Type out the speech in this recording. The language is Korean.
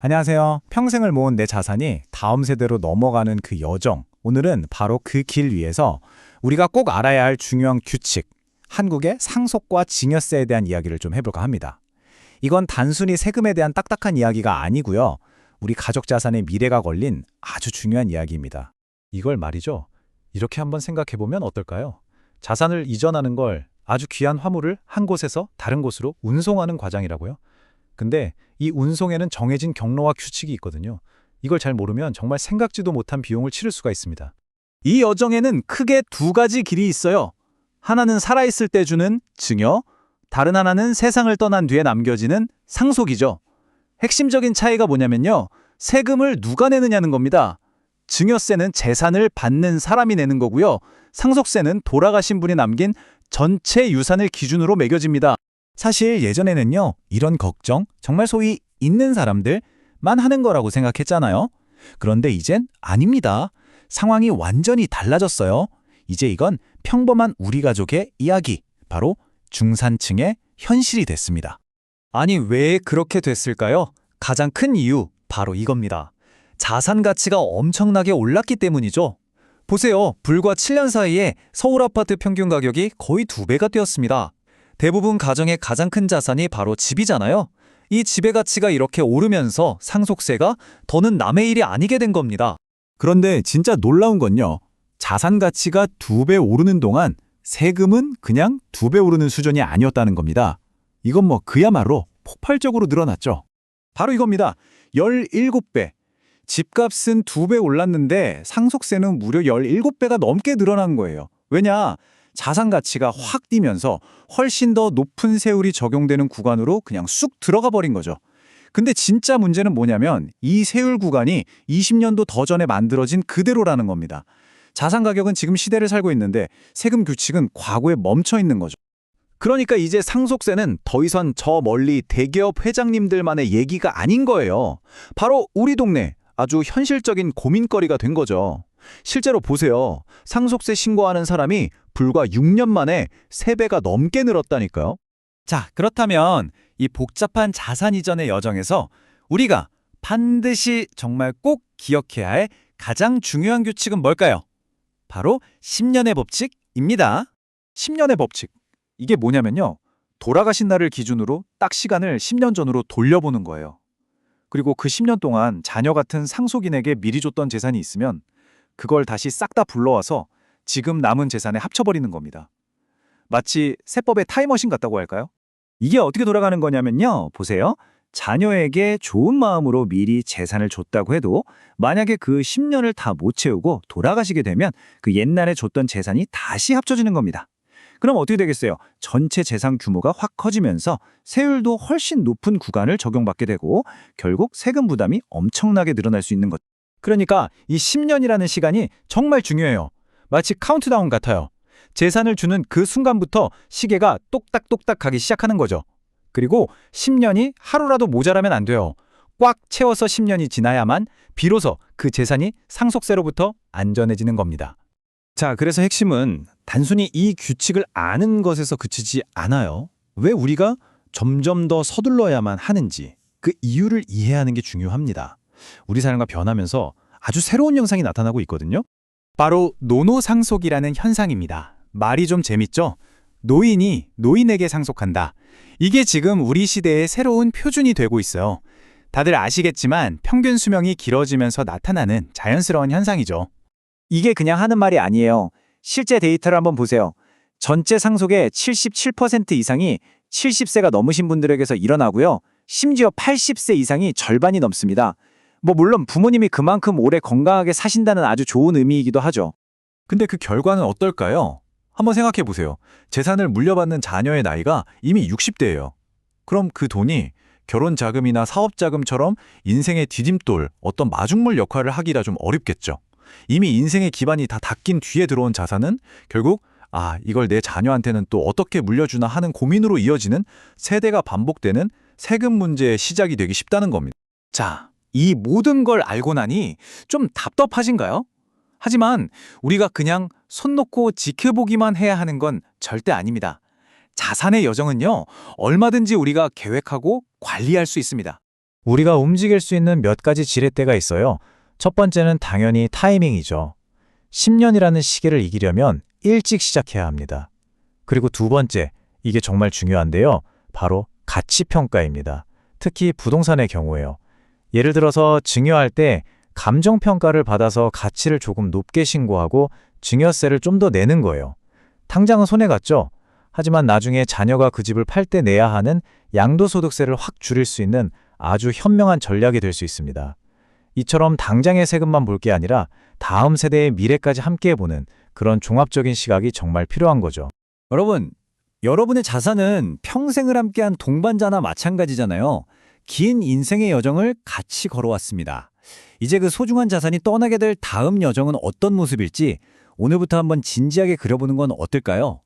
안녕하세요. 평생을 모은 내 자산이 다음 세대로 넘어가는 그 여정. 오늘은 바로 그 길 위에서 우리가 꼭 알아야 할 중요한 규칙, 한국의 상속과 증여세에 대한 이야기를 좀 해볼까 합니다. 이건 단순히 세금에 대한 딱딱한 이야기가 아니고요. 우리 가족 자산의 미래가 걸린 아주 중요한 이야기입니다. 이걸 말이죠. 이렇게 한번 생각해보면 어떨까요? 자산을 이전하는 걸 아주 귀한 화물을 한 곳에서 다른 곳으로 운송하는 과정이라고요. 근데 이 운송에는 정해진 경로와 규칙이 있거든요. 이걸 잘 모르면 정말 생각지도 못한 비용을 치를 수가 있습니다. 이 여정에는 크게 두 가지 길이 있어요. 하나는 살아있을 때 주는 증여, 다른 하나는 세상을 떠난 뒤에 남겨지는 상속이죠. 핵심적인 차이가 뭐냐면요. 세금을 누가 내느냐는 겁니다. 증여세는 재산을 받는 사람이 내는 거고요. 상속세는 돌아가신 분이 남긴 전체 유산을 기준으로 매겨집니다. 사실 예전에는요, 이런 걱정 정말 소위 있는 사람들만 하는 거라고 생각했잖아요. 그런데 이젠 아닙니다. 상황이 완전히 달라졌어요. 이제 이건 평범한 우리 가족의 이야기, 바로 중산층의 현실이 됐습니다. 아니, 왜 그렇게 됐을까요? 가장 큰 이유, 바로 이겁니다. 자산 가치가 엄청나게 올랐기 때문이죠. 보세요. 불과 7년 사이에 서울 아파트 평균 가격이 거의 두 배가 뛰었습니다. 대부분 가정의 가장 큰 자산이 바로 집이잖아요. 이 집의 가치가 이렇게 오르면서 상속세가 더는 남의 일이 아니게 된 겁니다. 그런데 진짜 놀라운 건요. 자산 가치가 두 배 오르는 동안 세금은 그냥 두 배 오르는 수준이 아니었다는 겁니다. 이건 뭐 그야말로 폭발적으로 늘어났죠. 바로 이겁니다. 17배. 집값은 두 배 올랐는데 상속세는 무려 17배가 넘게 늘어난 거예요. 왜냐? 자산 가치가 확 뛰면서 훨씬 더 높은 세율이 적용되는 구간으로 그냥 쑥 들어가 버린 거죠. 근데 진짜 문제는 뭐냐면 이 세율 구간이 20년도 더 전에 만들어진 그대로라는 겁니다. 자산 가격은 지금 시대를 살고 있는데 세금 규칙은 과거에 멈춰 있는 거죠. 그러니까 이제 상속세는 더 이상 저 멀리 대기업 회장님들만의 얘기가 아닌 거예요. 바로 우리 동네 아주 현실적인 고민거리가 된 거죠. 실제로 보세요. 상속세 신고하는 사람이 불과 6년 만에 3배가 넘게 늘었다니까요. 자, 그렇다면 이 복잡한 자산 이전의 여정에서 우리가 반드시 정말 꼭 기억해야 할 가장 중요한 규칙은 뭘까요? 바로 10년의 법칙입니다. 10년의 법칙. 이게 뭐냐면요. 돌아가신 날을 기준으로 딱 시간을 10년 전으로 돌려보는 거예요. 그리고 그 10년 동안 자녀 같은 상속인에게 미리 줬던 재산이 있으면 그걸 다시 싹 다 불러와서 지금 남은 재산에 합쳐버리는 겁니다. 마치 세법의 타임머신 같다고 할까요? 이게 어떻게 돌아가는 거냐면요. 보세요. 자녀에게 좋은 마음으로 미리 재산을 줬다고 해도 만약에 그 10년을 다 못 채우고 돌아가시게 되면 그 옛날에 줬던 재산이 다시 합쳐지는 겁니다. 그럼 어떻게 되겠어요? 전체 재산 규모가 확 커지면서 세율도 훨씬 높은 구간을 적용받게 되고 결국 세금 부담이 엄청나게 늘어날 수 있는 것. 그러니까 이 10년이라는 시간이 정말 중요해요. 마치 카운트다운 같아요. 재산을 주는 그 순간부터 시계가 똑딱똑딱 가기 시작하는 거죠. 그리고 10년이 하루라도 모자라면 안 돼요. 꽉 채워서 10년이 지나야만 비로소 그 재산이 상속세로부터 안전해지는 겁니다. 자, 그래서 핵심은 단순히 이 규칙을 아는 것에서 그치지 않아요. 왜 우리가 점점 더 서둘러야만 하는지 그 이유를 이해하는 게 중요합니다. 우리 삶과 변하면서 아주 새로운 현상이 나타나고 있거든요. 바로 노노상속이라는 현상입니다. 말이 좀 재밌죠? 노인이 노인에게 상속한다. 이게 지금 우리 시대의 새로운 표준이 되고 있어요. 다들 아시겠지만 평균 수명이 길어지면서 나타나는 자연스러운 현상이죠. 이게 그냥 하는 말이 아니에요. 실제 데이터를 한번 보세요. 전체 상속의 77% 이상이 70세가 넘으신 분들에게서 일어나고요. 심지어 80세 이상이 절반이 넘습니다. 뭐 물론 부모님이 그만큼 오래 건강하게 사신다는 아주 좋은 의미이기도 하죠. 근데 그 결과는 어떨까요? 한번 생각해 보세요. 재산을 물려받는 자녀의 나이가 이미 60대예요. 그럼 그 돈이 결혼 자금이나 사업 자금처럼 인생의 디딤돌, 어떤 마중물 역할을 하기가 좀 어렵겠죠. 이미 인생의 기반이 다 닦인 뒤에 들어온 자산은 결국 아, 이걸 내 자녀한테는 또 어떻게 물려주나 하는 고민으로 이어지는 세대가 반복되는 세금 문제의 시작이 되기 쉽다는 겁니다. 자, 이 모든 걸 알고 나니 좀 답답하신가요? 하지만 우리가 그냥 손 놓고 지켜보기만 해야 하는 건 절대 아닙니다. 자산의 여정은요, 얼마든지 우리가 계획하고 관리할 수 있습니다. 우리가 움직일 수 있는 몇 가지 지렛대가 있어요. 첫 번째는 당연히 타이밍이죠. 10년이라는 시계를 이기려면 일찍 시작해야 합니다. 그리고 두 번째, 이게 정말 중요한데요. 바로 가치 평가입니다. 특히 부동산의 경우에요. 예를 들어서 증여할 때 감정 평가를 받아서 가치를 조금 높게 신고하고 증여세를 좀 더 내는 거예요. 당장은 손해 갔죠. 하지만 나중에 자녀가 그 집을 팔 때 내야 하는 양도소득세를 확 줄일 수 있는 아주 현명한 전략이 될 수 있습니다. 이처럼 당장의 세금만 볼 게 아니라 다음 세대의 미래까지 함께 보는 그런 종합적인 시각이 정말 필요한 거죠. 여러분, 여러분의 자산은 평생을 함께한 동반자나 마찬가지잖아요. 긴 인생의 여정을 같이 걸어왔습니다. 이제 그 소중한 자산이 떠나게 될 다음 여정은 어떤 모습일지 오늘부터 한번 진지하게 그려보는 건 어떨까요?